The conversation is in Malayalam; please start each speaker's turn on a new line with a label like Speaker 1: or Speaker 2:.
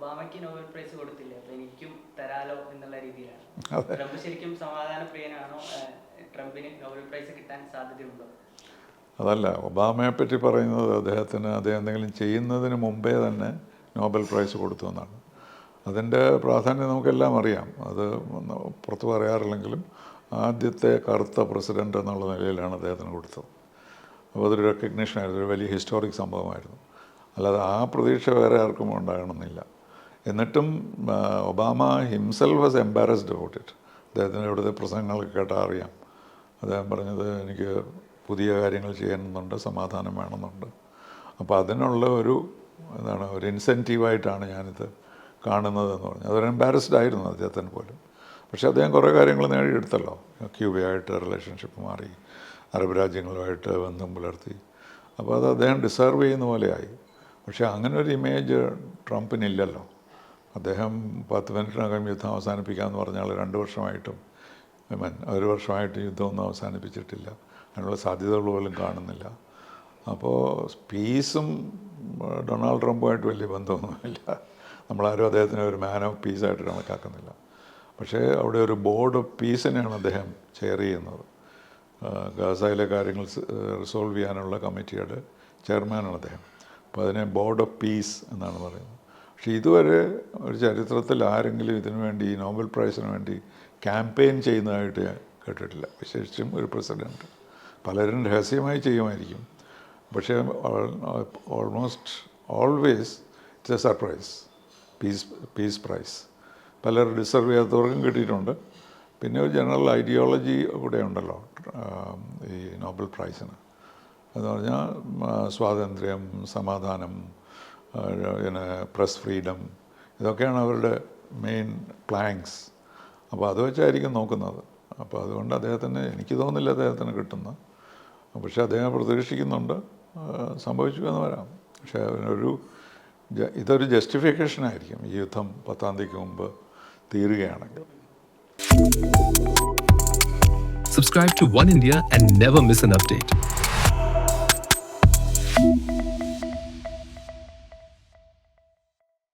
Speaker 1: ഒബാമയ്ക്ക് നോബൽ പ്രൈസ് കൊടുത്തില്ല? അപ്പൊ എനിക്കും തരാലോ എന്നുള്ള രീതിയിലാണ്. ട്രംപ് ശരിക്കും സമാധാന പ്രിയനാണോ ട്രംപിന് നോബൽ പ്രൈസ് കിട്ടാൻ സാധ്യതയുണ്ടോ?
Speaker 2: അതല്ല ഒബാമയെ പറ്റി പറയുന്നത് അദ്ദേഹത്തിന് അദ്ദേഹം എന്തെങ്കിലും ചെയ്യുന്നതിന് മുമ്പേ തന്നെ നോബൽ പ്രൈസ് കൊടുത്തു എന്നാണ്. അതിന്റെ പ്രാധാന്യം നമുക്കെല്ലാം അറിയാം. അത് പുറത്ത് പറയാറില്ലെങ്കിലും ആദ്യത്തെ കറുത്ത പ്രസിഡന്റ് എന്നുള്ള നിലയിലാണ് അദ്ദേഹത്തിന് കൊടുത്തത്. അപ്പോൾ അതൊരു റെക്കഗ്നീഷൻ ആയിരുന്നു ഒരു വലിയ ഹിസ്റ്റോറിക് സംഭവമായിരുന്നു. അല്ലാതെ ആ പ്രതീക്ഷ വേറെ ആർക്കും ഉണ്ടാകണമെന്നില്ല. എന്നിട്ടും Obama himself was embarrassed about it. അദ്ദേഹത്തിന്റെ ഇവിടുത്തെ പ്രസംഗങ്ങളൊക്കെ കേട്ടാൽ അറിയാം. അദ്ദേഹം പറഞ്ഞത് എനിക്ക് പുതിയ കാര്യങ്ങൾ ചെയ്യണമെന്നുണ്ട് സമാധാനം വേണമെന്നുണ്ട്. അപ്പോൾ അതിനുള്ള ഒരു എന്താണ് ഒരു ഇൻസെന്റീവായിട്ടാണ് ഞാനിത് കാണുന്നതെന്ന് പറഞ്ഞു. അതൊരു എംബാരസ്ഡ് ആയിരുന്നു അദ്ദേഹത്തിന് പോലും. പക്ഷേ അദ്ദേഹം കുറേ കാര്യങ്ങൾ നേടിയെടുത്തല്ലോ ക്യൂബയായിട്ട് റിലേഷൻഷിപ്പ് മാറി അറബ് രാജ്യങ്ങളുമായിട്ട് ബന്ധം പുലർത്തി. അപ്പോൾ അത് അദ്ദേഹം ഡിസേർവ് ചെയ്യുന്ന പോലെയായി. പക്ഷേ അങ്ങനെ ഒരു ഇമേജ് ട്രംപിനില്ലല്ലോ. അദ്ദേഹം പത്ത് മിനിറ്റിനകം യുദ്ധം അവസാനിപ്പിക്കാമെന്ന് പറഞ്ഞാൽ രണ്ട് വർഷമായിട്ടും ഒരു വർഷമായിട്ട് യുദ്ധമൊന്നും അവസാനിപ്പിച്ചിട്ടില്ല. അതിനുള്ള സാധ്യതകൾ പോലും കാണുന്നില്ല. അപ്പോൾ പീസും ഡൊണാൾഡ് ട്രംപുമായിട്ട് വലിയ ബന്ധമൊന്നുമില്ല. നമ്മളാരും അദ്ദേഹത്തിന് ഒരു മാൻ ഓഫ് പീസായിട്ട് കണക്കാക്കുന്നില്ല. പക്ഷേ അവിടെ ഒരു ബോർഡ് ഓഫ് പീസിനെയാണ് അദ്ദേഹം ചെയർ ചെയ്യുന്നത്. ഗാസയിലെ കാര്യങ്ങൾ റിസോൾവ് ചെയ്യാനുള്ള കമ്മിറ്റിയുടെ ചെയർമാനാണ് അദ്ദേഹം. അപ്പോൾ അതിനെ ബോർഡ് ഓഫ് പീസ് എന്നാണ് പറയുന്നത്. പക്ഷേ ഇതുവരെ ഒരു ചരിത്രത്തിൽ ആരെങ്കിലും ഇതിനു വേണ്ടി ഈ നോബൽ പ്രൈസിന് വേണ്ടി ക്യാമ്പയിൻ ചെയ്യുന്നതായിട്ട് ഞാൻ കേട്ടിട്ടില്ല. വിശേഷിച്ചും ഒരു പ്രസിഡന്റ് പലരും രഹസ്യമായി ചെയ്യുമായിരിക്കും. പക്ഷേ almost always it's a surprise. Peace peace prize. പലർ deserve ചെയ്യാത്തവർക്കും കിട്ടിയിട്ടുണ്ട്. പിന്നെ ഒരു ജനറൽ ഐഡിയോളജി കൂടെ ഉണ്ടല്ലോ ഈ നോബൽ പ്രൈസിന്. എന്ന് പറഞ്ഞാൽ സ്വാതന്ത്ര്യം സമാധാനം പിന്നെ പ്രസ് ഫ്രീഡം ഇതൊക്കെയാണ് അവരുടെ മെയിൻ പ്ലാങ്സ് അപ്പോൾ അത് വെച്ചായിരിക്കും നോക്കുന്നത്. അപ്പോൾ അതുകൊണ്ട് അദ്ദേഹത്തിന് എനിക്ക് തോന്നുന്നില്ല അദ്ദേഹത്തിന് കിട്ടുന്ന. പക്ഷേ അദ്ദേഹം പ്രതീക്ഷിക്കുന്നുണ്ട്. സംഭവിച്ചു എന്ന് വരാം. പക്ഷേ അതിനൊരു ഇതൊരു ജസ്റ്റിഫിക്കേഷൻ ആയിരിക്കും. ഈ യുദ്ധം പത്താം തീയതിക്ക് മുമ്പ് തീരുകയാണെങ്കിൽ.
Speaker 3: Subscribe to One India and never miss an update.